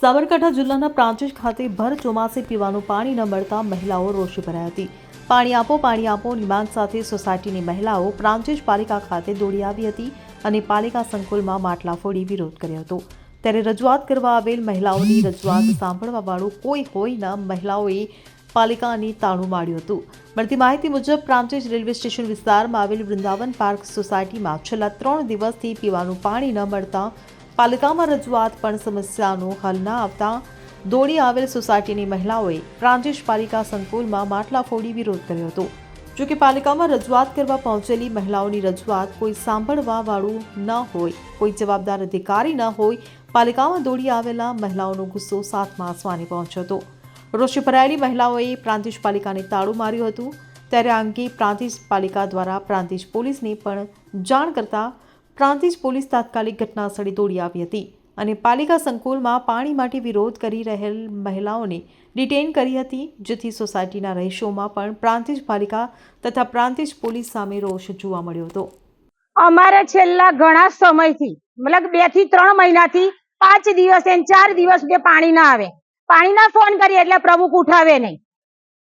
સાબરકાંઠા જિલ્લાના પ્રાંતિજ ખાતે ભર ચોમાસે પીવાનું પાણી ન મળતા મહિલાઓ રોષે ભરાઈ હતી. પાણી આપો, પાણી આપોની માંગ સાથે સોસાયટીની મહિલાઓ પ્રાંતિજ પાલિકા ખાતે દોડી આવી હતી અને પાલિકા સંકુલમાં માટલા ફોડી વિરોધ કર્યો હતો. ત્યારે રજૂઆત કરવા આવેલ મહિલાઓની રજૂઆત સાંભળવા વાળું કોઈ હોય ન મહિલાઓએ પાલિકાની તાળું માર્યું હતું. મળતી માહિતી મુજબ પ્રાંતિજ રેલવે સ્ટેશન વિસ્તારમાં આવેલ વૃંદાવન પાર્ક સોસાયટીમાં છેલ્લા ત્રણ દિવસથી પીવાનું પાણી ન મળતા પાલિકામાં રજૂઆત પણ સમસ્યાનો હલ ન આવતા દોડી આવેલ સોસાયટીની મહિલાઓએ પ્રાંતિજ પાલિકા સંકુલમાં માટલા ફોડી વિરોધ કર્યો હતો. જો કે પાલિકામાં રજૂઆત કરવા પહોંચેલી મહિલાઓની રજૂઆત કોઈ સાંભળવા વાળું ન હોય, કોઈ જવાબદાર અધિકારી ન હોય, પાલિકામાં દોડી આવેલા મહિલાઓનો ગુસ્સો સાતમા આસમાને પહોંચ્યો હતો. રોષે ભરાયેલી મહિલાઓએ પ્રાંતિજ પાલિકાને તાળું માર્યું હતું. ત્યારે આ અંગે પ્રાંતિજ પાલિકા દ્વારા પ્રાંતિજ પોલીસને પણ જાણ કરતા પ્રાંતિજ પોલીસ તાત્કાલિક ઘટનાસ્થળે દોડી આવી હતી અને પાલિકા સંકુલમાં પાણી માટે વિરોધ કરી રહેલ મહિલાઓને ડિટેન કરી હતી, જેથી સોસાયટીના રહીશોમાં પણ પ્રાંતિજ પાલિકા તથા પ્રાંતિજ પોલીસ સામે રોષ જોવા મળ્યો હતો. અમારે છેલ્લા ઘણા સમયથી, મતલબ બેથી ત્રણ મહિનાથી પાંચ દિવસ ચાર દિવસ સુધી પાણી ના આવે. પાણીના ફોન કરીએ એટલે પ્રમુખ ઉઠાવે નહીં.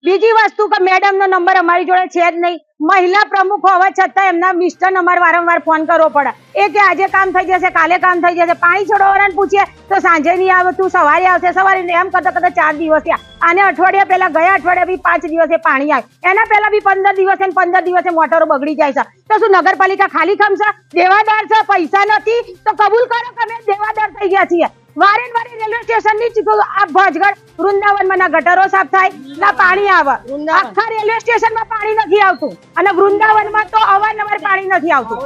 બીજી વસ્તુ કે મેડમ નો નંબર અમારી જોડે છે જ નહીં. મહિલા પ્રમુખ હોવા છતાં એમના મિસ્ટર અમારે વારંવાર ફોન કરવો પડે. એ કે આજે કામ થઈ જશે, કાલે કામ થઈ જશે. પાણી છોડવાવાળાને પૂછીએ, તો સાંજે નહીં આવે, તું સવારે આવશે. સવારે એમ કરતા કરતા ચાર દિવસ થયા. આને અઠવાડિયા પહેલા, ગયા અઠવાડિયા બી પાંચ દિવસે પાણી આવે એના પહેલા બી પંદર દિવસે પંદર દિવસે મોટરો બગડી જાય છે. તો શું નગરપાલિકા ખાલી ખમશે? દેવાદાર છે, પૈસા નથી. તો કબૂલ કરો કે અમે દેવાદાર થઈ ગયા છીએ. વારે રેલવે સ્ટેશનની આ ભજગઢ વૃંદાવનમાં ના ગટરો સાફ થાય ના પાણી આવે. આખા રેલવે સ્ટેશનમાં પાણી નથી આવતું અને વૃંદાવનમાં તો અવારનવાર પાણી નથી આવતું.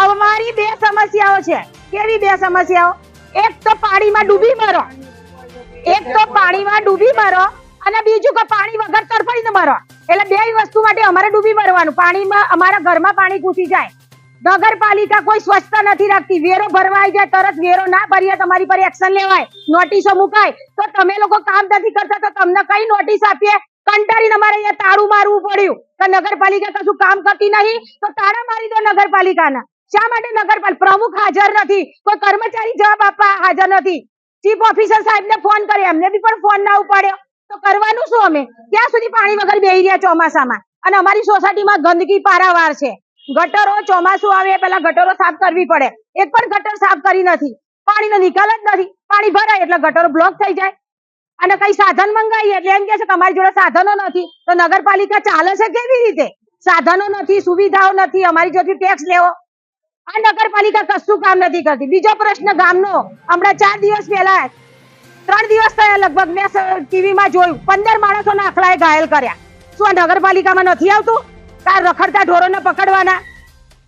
અમારી બે સમસ્યાઓ છે. કેવી બે સમસ્યાઓ? એક તો પાણીમાં ડૂબી મરો. એક તો પાણીમાં ડૂબી મરો અને બીજું કે પાણી વગર તરફડીને મરો. એટલે બે વસ્તુ માટે અમારે ડૂબી મરવાનું. પાણીમાં અમારા ઘરમાં પાણી ઘૂસી જાય. નગરપાલિકા કોઈ સ્વચ્છતા નથી રાખતી. વેરો ભરવા જાય, તરત વેરો ના ભરીએ, તમારી પર એક્શન લેવાય, નોટિસો મુકાય, તો તમે લોકો કામ નથી કરતા, તો તમને કઈ નોટિસ આપીએ? કંટાળીને અમારે અહીંયા તાળું મારવું પડ્યું કે નગરપાલિકા કશું કામ કરતી નહીં? તો તાળા મારી દો નગરપાલિકાના. શા માટે નગરપાલિકા પ્રમુખ હાજર નથી. કોઈ કર્મચારી જવાબ આપવા હાજર નથી. ચીફ ઓફિસર સાહેબને ફોન કર્યો, એમને બી પણ ફોન ના ઉપાડ્યો. તો કરવાનું શું અમે? ક્યાં સુધી પાણી વગર બેહી રહ્યા ચોમાસામાં? અને અમારી સોસાયટીમાં ગંદકી પારાવાર છે. ગટરો ચોમાસું આવે પેલા ગટરો સાફ કરવી પડે. એક પણ ગટર સાફ કરી નથી. પાણીનો નિકાલ જ નથી. પાણી ભરાય એટલે ગટરો બ્લોક થઈ જાય. અને કઈ સાધન મંગાવીએ એટલે એમ કે છે અમારી જોડે સાધનો નથી. તો નગરપાલિકા ચાલે છે કેવી રીતે? સાધનો નથી, સુવિધાઓ નથી. અમારી જોડે ટેક્સ લેવો. આ નગરપાલિકા કશું કામ નથી કરતી. બીજો પ્રશ્ન ગામનો. હમણાં ચાર દિવસ પહેલા, ત્રણ દિવસ થયા લગભગ મેં ટીવીમાં જોયું. પંદર માણસોના આખલાએ ઘાયલ કર્યા. શું આ નગરપાલિકામાં નથી આવતું? કા રખડતા ઢોરોને પકડવાના.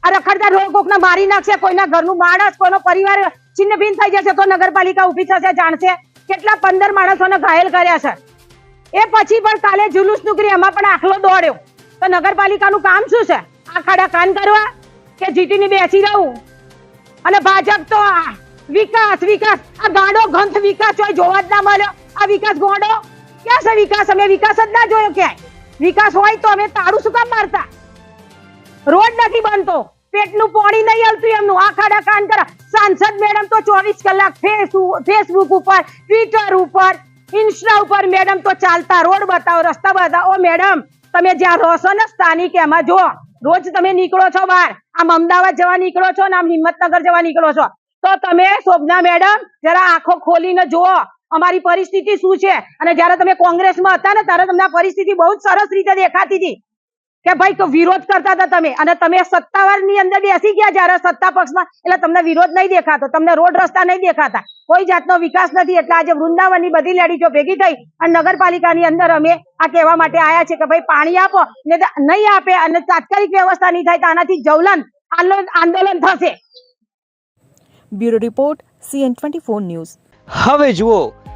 આ રખડતા ઢોર કોકને મારી નાખશે, કોઈના ઘરનું માણસ, કોઈનો પરિવાર. છિન્ન ભિન્ન થઈ જશે તો નગરપાલિકા ઊભી થશે, જાણશે કેટલા પંદર માણસોને ઘાયલ કર્યા છે. એ પછી પણ કાલે જુલુસ નીકળી એમાં પણ આખલો દોડ્યો. તો નગરપાલિકાનું કામ શું છે? આ ખાડા કાન કરવા કે જીટીની બેસી રહું? અને ભાજપ તો આ વિકાસ વિકાસ. આ ગાડો ગંથ વિકાસ હોય, જોવા જ ના મળ્યો. આ વિકાસ ગોડો? ક્યાં છે વિકાસ? અમે વિકાસ જ ના જોયો ક્યાંય? વિકાસ હોય તો અમે તાળું શું કામ મારતા? રોડ નથી બનતો. પેટનું પાણી નહીં આવતું એમનું. આ ખાડા કાન કરા. સાંસદ મેડમ તો ચોવીસ કલાક ફેસબુક ઉપર ટ્વિટર ઉપર ઇન્સ્ટા ઉપર મેડમ તો ચાલતા. રોડ બતાવો, રસ્તા બતાવો. મેડમ, તમે જ્યાં રહો છો ને સ્થાનિક, એમાં જો રોજ તમે નીકળો છો બહાર. આમ અમદાવાદ જવા નીકળો છો ને આમ હિંમતનગર જવા નીકળો છો? તો તમે, શોભના મેડમ, જરા આંખો ખોલીને જુઓ. અમારી પરિસ્થિતિ શું છે? અને જ્યારે તમે કોંગ્રેસમાં હતા ને ત્યારે તમને પરિસ્થિતિ બહુ જ સરસ રીતે દેખાતી હતી. કે ભાઈ તો વિરોધ કરતા હતા તમે. અને તમે સત્તાવારની અંદર બેસી ગયા જ્યારે સત્તા પક્ષમાં. એટલે તમને વિરોધ નહીં દેખાતો. તમને રોડ રસ્તા નહીં દેખાતા. કોઈ જાતનો વિકાસ નથી. એટલે આજે વૃંદાવનની બધી લેડીઝો ભેગી થઈ અને નગરપાલિકાની અંદર અમે આ કહેવા માટે આયા છે કે ભાઈ પાણી આપો. ને નહીં આપે અને તાત્કાલિક વ્યવસ્થા નહીં થાય તો આનાથી જવલન આંદોલન આંદોલન થશે. Bureau report CN twenty news. હવે જુઓ